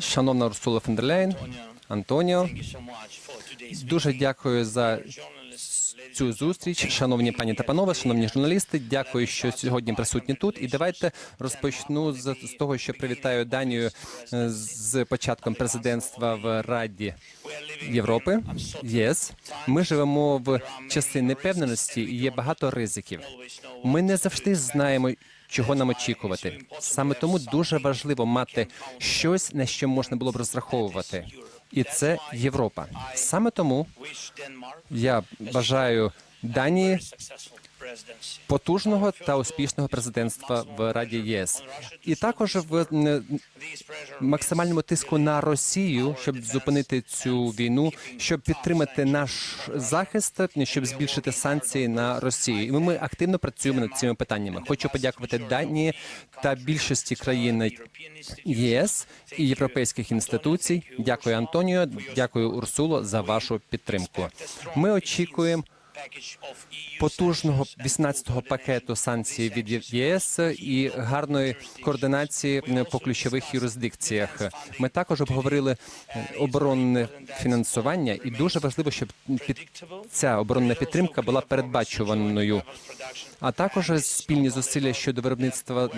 Шановна Урсула фон дер Ляєн, Антоніо, дуже дякую за цю зустріч. Шановні пані та панове, шановні журналісти, дякую, що сьогодні присутні тут. І давайте розпочну з, з того, що привітаю Данію е, з початком президентства в Раді Європи. ЄС. Ми живемо в часи непевненості і є багато ризиків. Ми не завжди знаємо. Чого нам очікувати? Саме тому дуже важливо мати щось, на що можна було б розраховувати, і це Європа. Саме тому я бажаю Данії потужного та успішного президентства в Раді ЄС, і також в максимальному тиску на Росію, щоб зупинити цю війну, щоб підтримати наш захист, щоб збільшити санкції на Росію. І ми активно працюємо над цими питаннями. Хочу подякувати Данії та більшості країн ЄС і європейських інституцій. Дякую, Антоніо. Дякую, Урсуло, за вашу підтримку. Ми очікуємо потужного 18-го пакету санкцій від ЄС і гарної координації по ключових юрисдикціях. Ми також обговорили оборонне фінансування, і дуже важливо, щоб під ця оборонна підтримка була передбачуваною, а також спільні зусилля щодо виробництва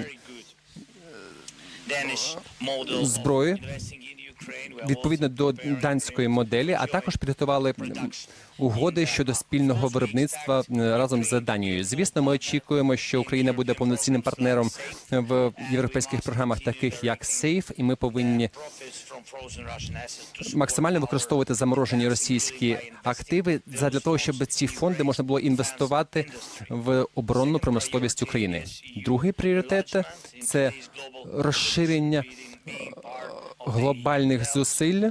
зброї відповідно до данської моделі, а також підготували угоди щодо спільного виробництва разом з Данією. Звісно, ми очікуємо, що Україна буде повноцінним партнером в європейських програмах, таких як SAFE, і ми повинні максимально використовувати заморожені російські активи для того, щоб ці фонди можна було інвестувати в оборонну промисловість України. Другий пріоритет це розширення глобальних зусиль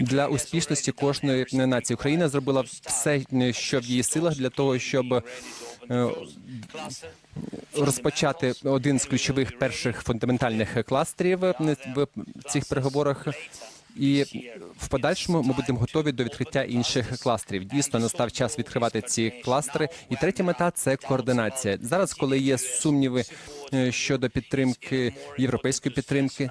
для успішності кожної нації. Україна зробила все, що в її силах для того, щоб е, розпочати один з ключових перших фундаментальних кластерів в цих переговорах. І в подальшому ми будемо готові до відкриття інших кластерів. Дійсно, настав час відкривати ці кластери. І третя мета це координація. Зараз, коли є сумніви е, щодо підтримки європейської підтримки,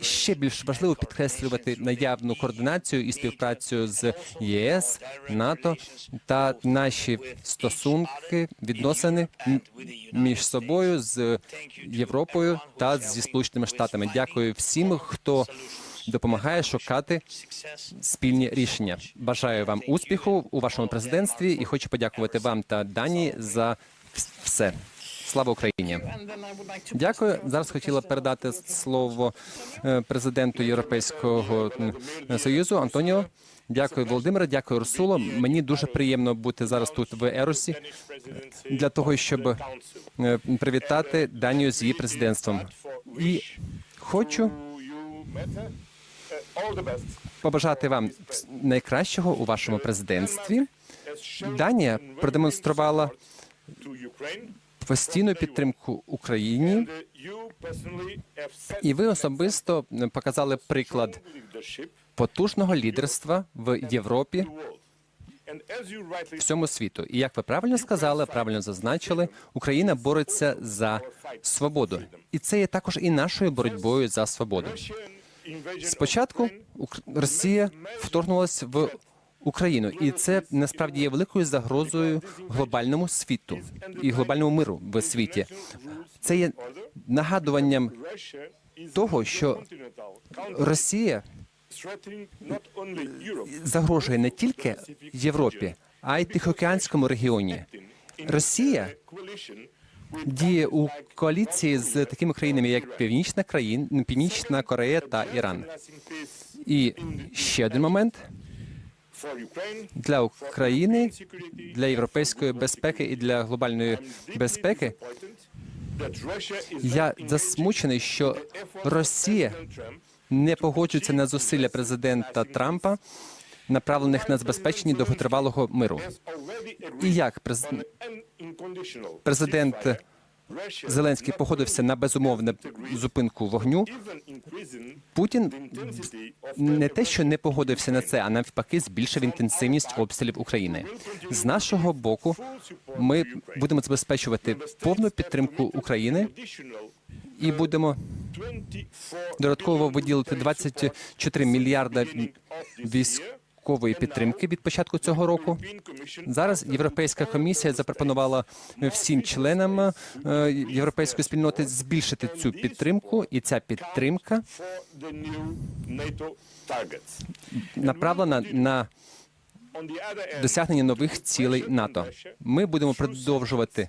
ще більш важливо підкреслювати наявну координацію і співпрацю з ЄС, НАТО та наші стосунки, відносини між собою з Європою та зі Сполученими Штатами. Дякую всім, хто допомагає шукати спільні рішення. Бажаю вам успіху у вашому президентстві і хочу подякувати вам та Данії за все. Слава Україні! Дякую. Зараз хотіла передати слово е, президенту Європейського Союзу Антоніо. Дякую, Володимире. Дякую, Урсуло. Мені дуже приємно бути зараз тут в Еросі для того, щоб е, привітати Данію з її президентством. І хочу побажати вам найкращого у вашому президентстві. Данія продемонструвала постійну підтримку Україні, і ви особисто показали приклад потужного лідерства в Європі всьому світу. І як ви правильно сказали, правильно зазначили, Україна бореться за свободу, і це є також і нашою боротьбою за свободу. Спочатку Росія вторгнулася в Україну, і це насправді є великою загрозою глобальному світу і глобальному миру в світі. Це є нагадуванням того, що Росія загрожує не тільки Європі, а й Тихоокеанському регіоні. Росія діє у коаліції з такими країнами, як Північна країн, Північна Корея та Іран. І ще один момент для України, для європейської безпеки і для глобальної безпеки. Я засмучений, що Росія не погоджується на зусилля президента Трампа, направлених на забезпечення довготривалого миру. І як през- президент Зеленський погодився на безумовну зупинку вогню, Путін не те, що не погодився на це, а навпаки, збільшив інтенсивність обстрілів України. З нашого боку, ми будемо забезпечувати повну підтримку України і будемо додатково виділити 24 мільярда військової підтримки від початку цього року. Зараз Європейська комісія запропонувала всім членам е, європейської спільноти збільшити цю підтримку, і ця підтримка направлена на досягнення нових цілей НАТО. Ми будемо продовжувати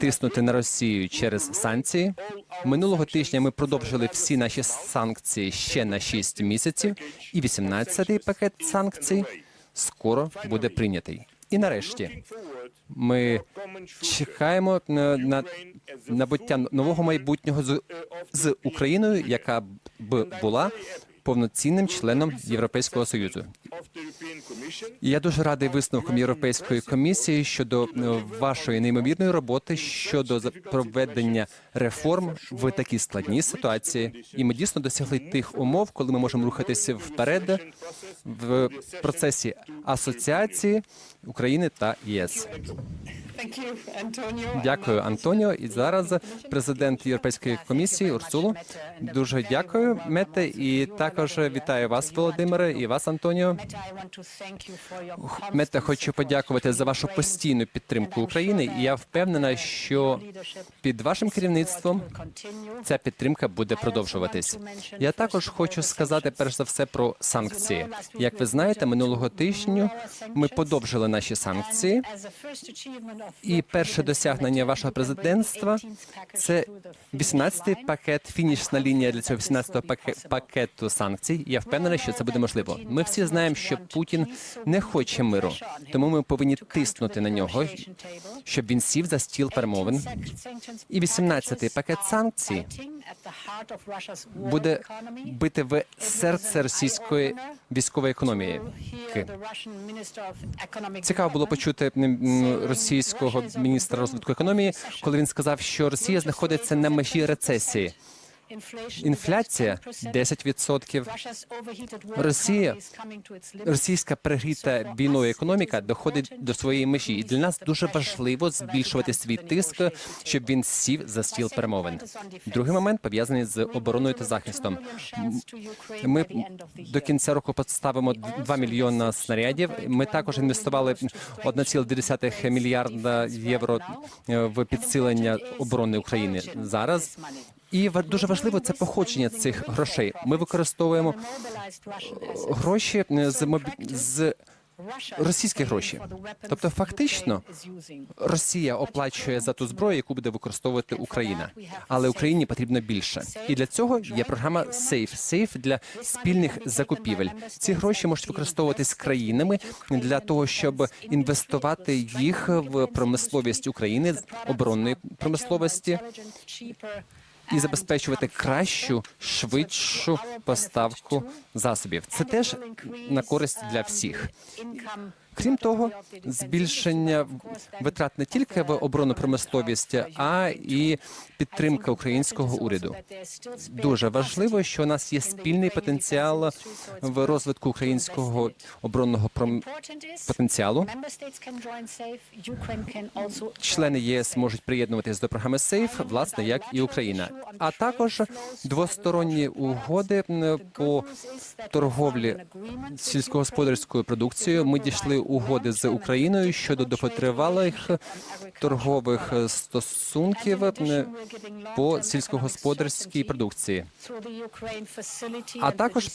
тиснути на Росію через санкції. Минулого тижня ми продовжили всі наші санкції ще на 6 місяців, і 18-й пакет санкцій скоро буде прийнятий. І нарешті ми чекаємо на, на набуття нового майбутнього з, з Україною, яка б була повноцінним членом Європейського союзу. І Я дуже радий висновкам Європейської комісії щодо е, вашої неймовірної роботи щодо проведення реформ в такій складній ситуації. І ми дійсно досягли тих умов, коли ми можемо рухатися вперед в процесі асоціації України та ЄС. Дякую, Антоніо. І зараз президент Європейської комісії Урсулу. Дуже дякую, Мете, і також вітаю вас, Володимире, і вас, Антоніо. Мете, хочу подякувати за вашу постійну підтримку України. І я впевнена, що під вашим керівництвом ця підтримка буде продовжуватись. Я також хочу сказати перш за все про санкції. Як ви знаєте, минулого тижня ми подовжили наші санкції. І перше досягнення вашого президентства це 18-й пакет, фінішна лінія для цього 18-го пакету санкцій. Я впевнений, що це буде можливо. Ми всі знаємо, що Путін не хоче миру, тому ми повинні тиснути на нього, щоб він сів за стіл перемовин. І 18-й пакет санкцій буде бити в серце російської військової економії. Цікаво було почути російського міністра розвитку економії, коли він сказав, що Росія знаходиться на межі рецесії. Інфляція 10%. Росія, російська перегріта війною економіка доходить до своєї межі, і для нас дуже важливо збільшувати свій тиск, щоб він сів за стіл перемовин. Другий момент пов'язаний з обороною та захистом. Ми до кінця року поставимо 2 мільйона снарядів. Ми також інвестували 1,2 мільярда євро е, в підсилення оборони України зараз. І дуже важливо це походження цих грошей. Ми використовуємо гроші е, з мобі- з російські гроші. Тобто, фактично, Росія оплачує за ту зброю, яку буде використовувати Україна, але Україні потрібно більше. І для цього є програма SAFE, SAFE для спільних закупівель. Ці гроші можуть використовуватись країнами для того, щоб інвестувати їх в промисловість України, оборонної промисловості і забезпечувати кращу, швидшу поставку засобів. Це теж на користь для всіх. Крім того, збільшення витрат не тільки в оборонну промисловість, а і підтримка українського уряду. Дуже важливо, що у нас є спільний потенціал в розвитку українського оборонного пром... потенціалу. Члени єС можуть приєднуватись до програми SAFE, власне, як і Україна, а також двосторонні угоди по торговлі сільськогосподарською продукцією. Ми дійшли угоди з Україною щодо довготривалих торгових стосунків м, по сільськогосподарській продукції. а також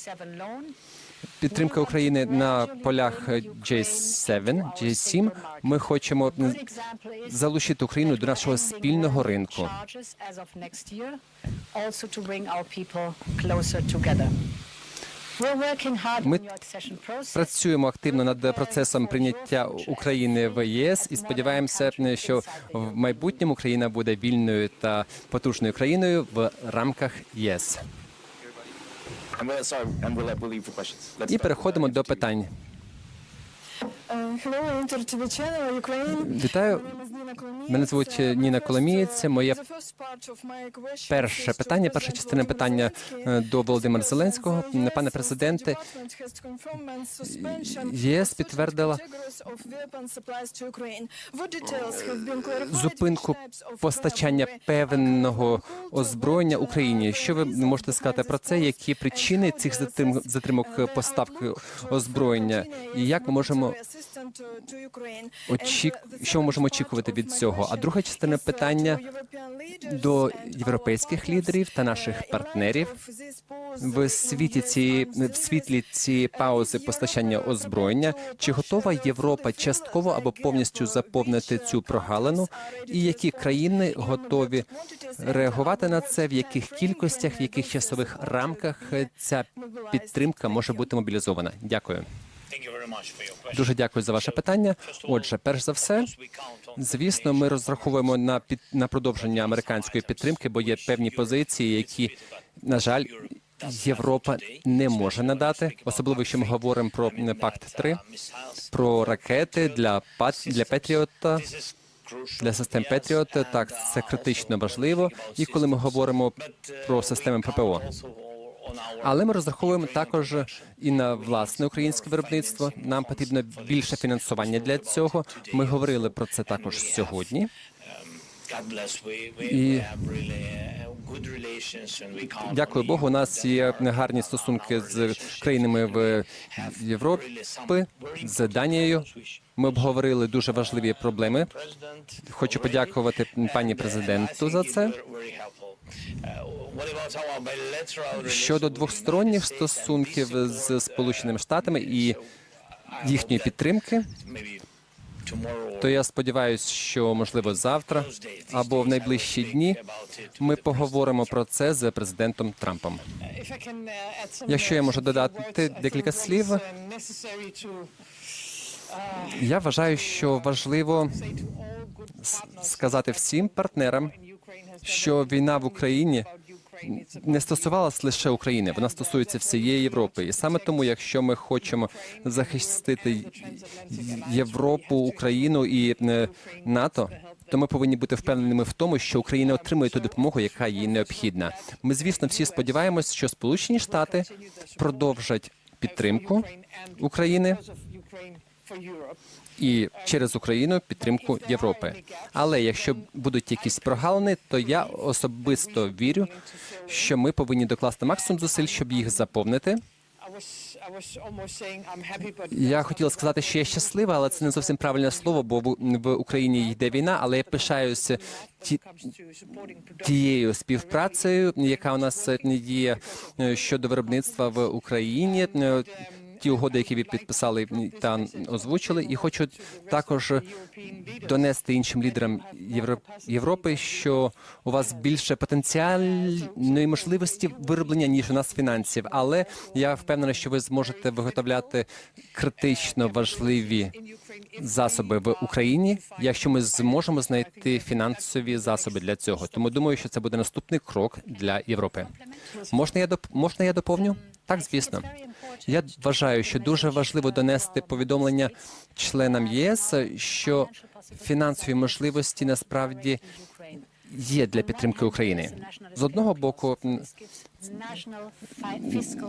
Підтримка України на полях J7, J7. Ми хочемо залучити Україну до нашого спільного ринку. Ми Працюємо активно над процесом прийняття України в ЄС і сподіваємося, що в майбутньому Україна буде вільною та потужною країною в рамках ЄС. І переходимо до питань. Hello, enter to the channel Ukraine. Вітаю. Мене звуть Uh, Ніна Коломієць. uh, Моє перше питання, перша частина питання е, до Володимира Зеленського. Пане президенте, ЄС підтвердила зупинку постачання певного озброєння uh, Україні. Що ви можете сказати про це? Які причини цих затримок uh, поставки озброєння? І як ми можемо очік... Що ми можемо очікувати від цього? А друга частина питання до європейських лідерів та наших партнерів в світі arms в світлі цієї паузи постачання озброєння. Чи готова Європа частково або повністю заповнити цю прогалину? І які країни готові реагувати на це? В яких кількостях, в яких часових рамках ця підтримка може бути мобілізована? Дякую. Дуже дякую за ваше питання. Отже, перш за все, звісно, ми розраховуємо на під на продовження американської підтримки, бо є певні позиції, які на жаль. Європа не може надати, особливо якщо ми говоримо про пакт 3 про ракети для пат для Петріота, для систем Петріот. Так, це критично важливо. І коли ми говоримо про системи ППО, але ми розраховуємо також і на власне українське виробництво. Нам потрібно більше фінансування для цього. Ми говорили про це також сьогодні. І... Дякую Богу. У нас є гарні стосунки з країнами в Європі, з Данією. Ми обговорили дуже важливі проблеми. Хочу подякувати пані президенту за це. Щодо двосторонніх стосунків з Сполученими Штатами і їхньої підтримки, то я сподіваюся, що можливо завтра або в найближчі дні ми поговоримо про це з президентом Трампом. Якщо я можу додати декілька слів, Я вважаю, що важливо сказати всім партнерам, що війна в Україні не стосувалась лише України, вона стосується всієї Європи. І саме тому, якщо ми хочемо захистити Європу, Україну і е, НАТО, то ми повинні бути впевненими в тому, що Україна отримує ту допомогу, яка їй необхідна. Ми, звісно, всі сподіваємось, що Сполучені Штати продовжать підтримку України і через Україну підтримку Європи. Але якщо будуть якісь прогалини, то я особисто вірю, що ми повинні докласти максимум зусиль, щоб їх заповнити. Я хотіла сказати, що я щаслива, але це не зовсім правильне слово, бо в, Україні йде війна. Але я пишаюся ті, тією співпрацею, яка у нас є е, щодо виробництва в Україні. Ті угоди, які ви підписали та озвучили, і хочу також донести іншим лідерам Євро- Європи, що у вас більше потенціальної можливості вироблення ніж у нас фінансів. Але я впевнена, що ви зможете виготовляти критично важливі засоби в Україні, якщо ми зможемо знайти фінансові засоби для цього. Тому думаю, що це буде наступний крок для Європи. Можна я доп... можна я доповню? Так, звісно. Я вважаю, що дуже важливо донести повідомлення членам ЄС, що фінансові можливості насправді є для підтримки України. З одного боку,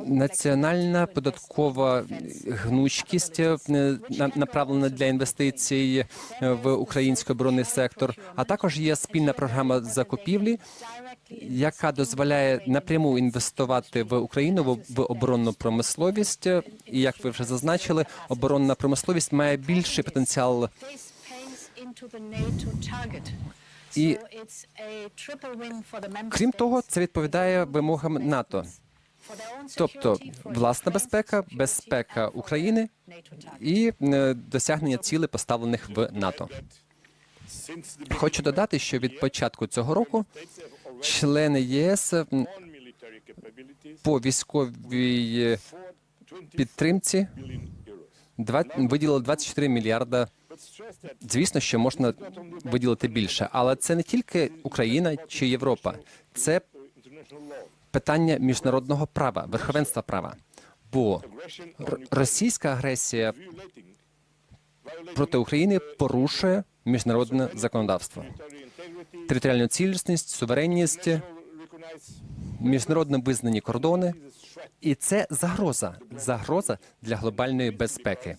національна податкова гнучкість е, на- направлена для інвестицій е, в український оборонний сектор, а також є спільна програма закупівлі, яка дозволяє напряму інвестувати в Україну в, оборонну промисловість. І як ви вже зазначили, оборонна промисловість має більший потенціал І, Крім того, це відповідає вимогам НАТО, тобто власна безпека, безпека України і е, досягнення цілей, поставлених в НАТО. Хочу додати, що від початку цього року члени ЄС по військовій підтримці два- виділили 24 мільярда. Звісно, що можна виділити більше, але це не тільки Україна чи Європа, це питання міжнародного права, верховенства права. Бо російська агресія проти України порушує міжнародне законодавство, територіальну цілісність, суверенність, міжнародно визнані кордони, і це загроза, загроза для глобальної безпеки.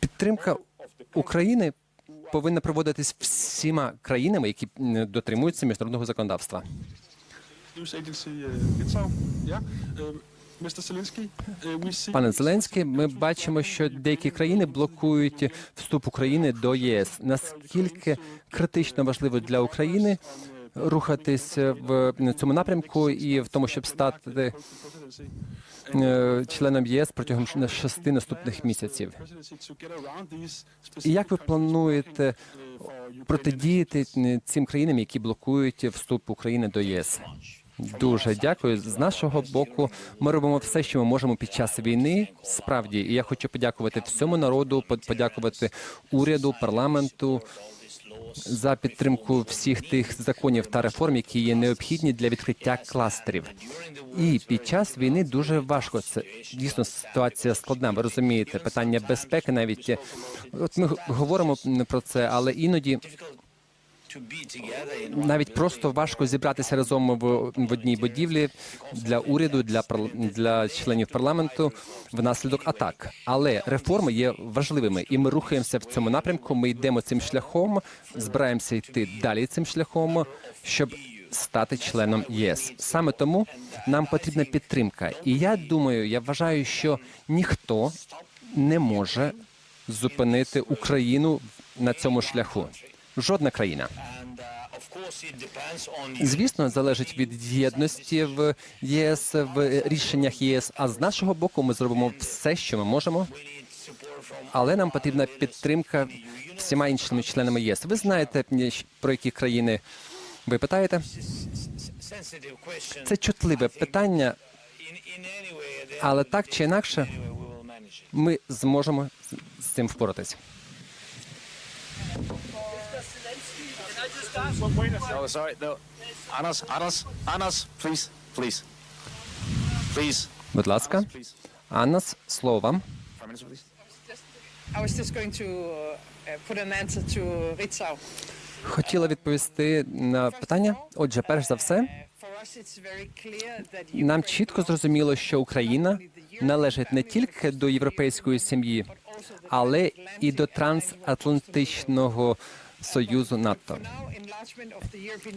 Підтримка України повинна проводитись всіма країнами, які дотримуються міжнародного законодавства. See Пане Зеленський, ми бачимо, що деякі країни блокують вступ України до ЄС. Наскільки критично важливо для України рухатись в цьому напрямку і в тому, щоб стати е, членом ЄС протягом шести наступних місяців. І як ви плануєте протидіяти е, цим країнам, які блокують вступ України до єс. Дуже дякую. З нашого боку, ми робимо все, що ми можемо під час війни. Справді, і я хочу подякувати всьому народу, под- подякувати уряду, парламенту за підтримку всіх тих законів та реформ, які є необхідні для відкриття кластерів. І під час війни дуже важко. Це дійсно ситуація складна. Ви розумієте, питання безпеки навіть от ми говоримо про це, але іноді навіть просто важко зібратися разом в, в одній будівлі для уряду, для для членів парламенту внаслідок атак. Але реформи є важливими, і ми рухаємося в цьому напрямку. Ми йдемо цим шляхом, збираємося йти далі цим шляхом, щоб стати членом ЄС. Саме тому нам потрібна підтримка. І я думаю, я вважаю, що ніхто не може зупинити Україну на цьому шляху. Жодна країна. Звісно, залежить від єдності в ЄС в рішеннях ЄС. А з нашого боку, ми зробимо все, що ми можемо. Але нам потрібна підтримка всіма іншими членами ЄС. Ви знаєте про які країни ви питаєте? Це чутливе питання, але так чи інакше ми зможемо з цим впоратись. Oh, sorry. No. Anas, Anas, Anas, please, please. Please, Будь ласка. Аннас, слово вам. Uh. Хотіла відповісти на питання. Отже, перш за все, Uh, Нам чітко зрозуміло, що Україна належить не тільки до європейської сім'ї, але і до трансатлантичного союзу НАТО.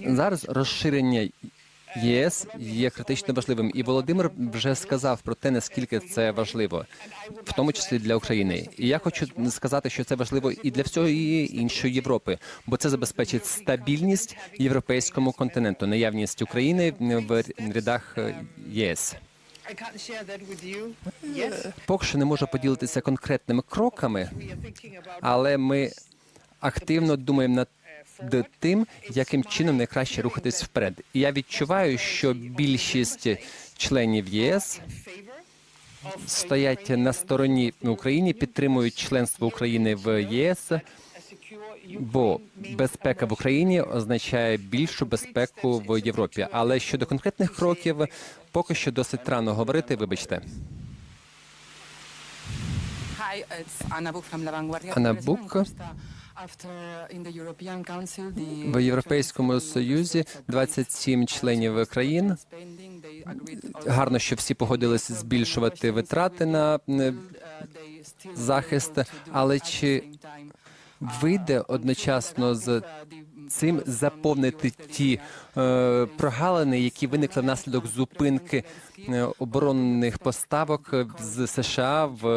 Зараз розширення ЄС є критично важливим, і Володимир вже сказав про те, наскільки це важливо, в тому числі для України. І я хочу сказати, що це важливо і для всієї іншої Європи, бо це забезпечить стабільність європейському континенту, наявність України в рядах е, ЄС. Yet. Поки що не можу поділитися конкретними кроками, але ми активно думаємо над тим, яким чином найкраще рухатись вперед. І я відчуваю, що більшість членів єС стоять на стороні України, підтримують членство України в ЄС, бо безпека в Україні означає більшу безпеку в Європі. Але щодо конкретних кроків, поки що досить рано говорити. Вибачте. Hi, it's В Європейському Союзі 27 членів країн. Гарно, що всі погодилися збільшувати витрати на uh, захист, але чи вийде одночасно з Uh, цим заповнити ті е, прогалини, які виникли внаслідок зупинки е, оборонних поставок з США в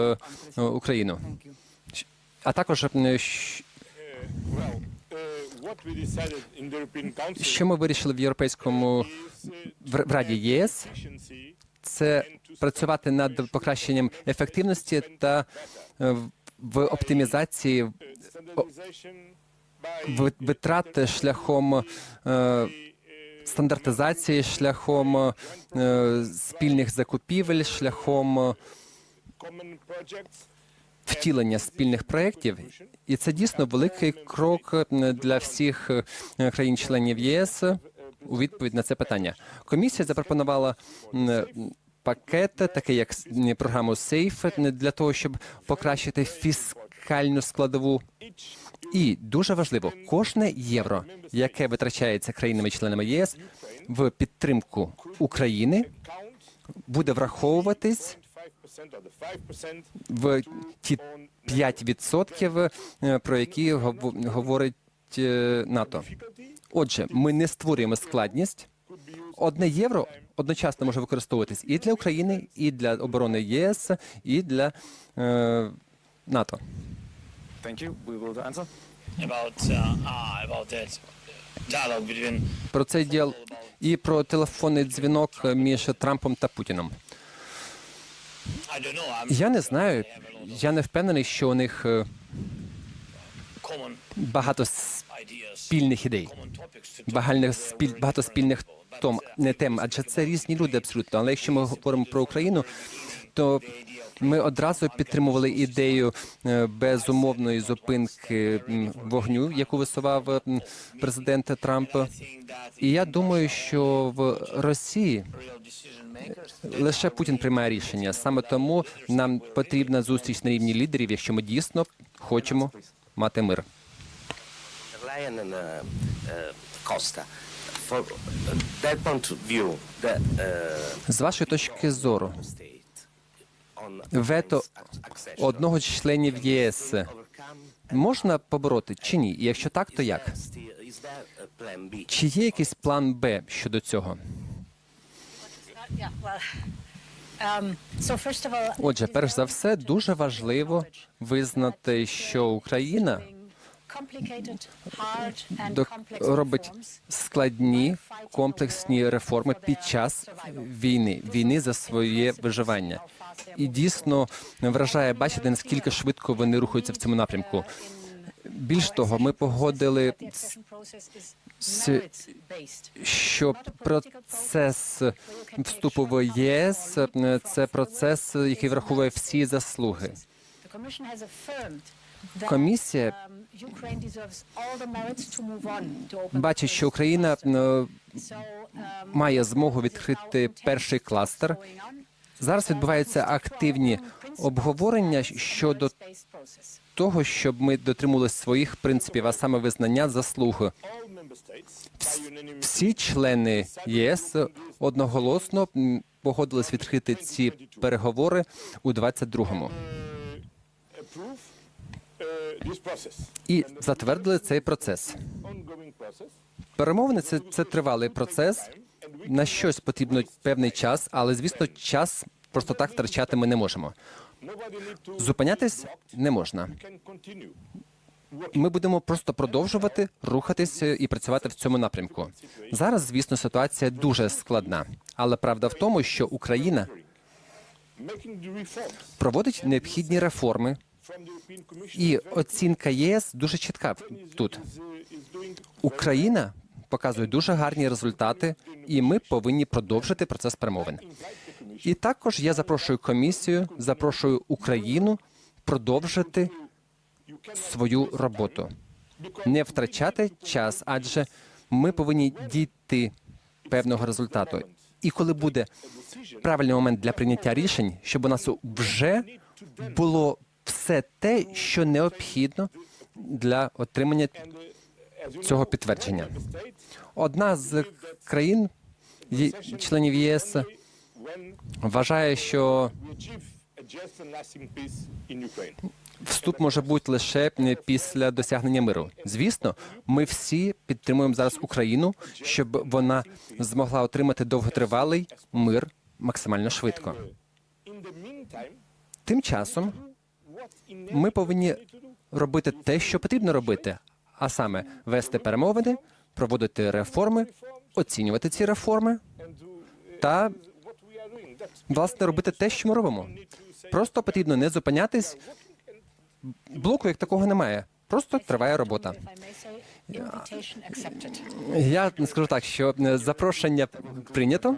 е, Україну? А також що ми вирішили в європейському uh, в Раді ЄС, це працювати над покращенням ефективності та е, в- оптимізації standardization витрат шляхом е, стандартизації, шляхом е, спільних закупівель, шляхом втілення спільних проєктів. І це дійсно великий крок е, для всіх е, країн-членів ЄС у відповідь на це питання. Комісія запропонувала пакет, такий як програму SAFE, для того, щоб покращити фіскальну складову. І дуже важливо, кожне євро, яке витрачається країнами-членами єС в підтримку України, буде враховуватись 5% or the 5% в ті 5%, е, про які гов- говорить е, НАТО. Отже, ми не створюємо складність. Одне євро одночасно може використовуватись і для України, і для оборони ЄС, і для е, НАТО. Uh, ah, Про цей діал і про телефонний дзвінок між Трампом та Путіном. Я не знаю. Я не впевнений, що у них е, багато спільних ідей. багальних спіль багато спільних том не тем, адже це різні люди абсолютно. Але якщо ми говоримо про Україну, то ми одразу підтримували ідею е, безумовної зупинки вогню, яку висував е, президент Трамп. І я думаю, що в Росії makers лише Путін приймає рішення. Саме тому нам потрібна зустріч на рівні лідерів, якщо ми дійсно хочемо мати мир. З вашої точки зору, вето одного з членів єС можна побороти чи ні? Якщо так, то як? Чи є якийсь план Б щодо цього? Отже, перш за все, дуже важливо визнати, що Україна робить складні комплексні реформи під час війни, війни за своє виживання. І дійсно вражає бачити, наскільки швидко вони рухаються в цьому напрямку. Більш того, ми погодили, що процес вступу в ЄС це процес, який враховує всі заслуги. Комісія um, бачить, що Україна So, um, має змогу відкрити перший кластер. Зараз відбуваються активні обговорення щодо того, щоб ми дотримувалися своїх принципів, а саме визнання заслуг. all member states by unanimity Всі члени ЄС одноголосно погодились відкрити ці переговори у 22-му і затвердили цей процес. Перемовини це, це тривалий процес. На щось потрібно певний час, але звісно, час просто так втрачати ми не можемо. Зупинятись не можна. Ми будемо просто продовжувати рухатися і працювати в цьому напрямку. Зараз, звісно, ситуація дуже складна, але правда в тому, що Україна проводить необхідні реформи, і оцінка ЄС дуже чітка тут. Україна показує дуже гарні результати, і ми повинні продовжити процес перемовин. І також я запрошую комісію, запрошую Україну продовжити свою роботу, не втрачати час, адже ми повинні дійти певного результату. І коли буде правильний момент для прийняття рішень, щоб у нас вже було все те, що необхідно для отримання цього підтвердження. Одна з країн, членів ЄС, вважає, що вступ може бути лише після досягнення миру. Звісно, ми всі підтримуємо зараз Україну, щоб вона змогла отримати довготривалий мир максимально швидко. Тим часом ми повинні робити те, що потрібно робити, а саме вести перемовини, проводити реформи, оцінювати ці реформи та власне робити те, що ми робимо. Просто потрібно не зупинятись. Блоку як такого немає. Просто триває робота. Я скажу так, що е, запрошення прийнято.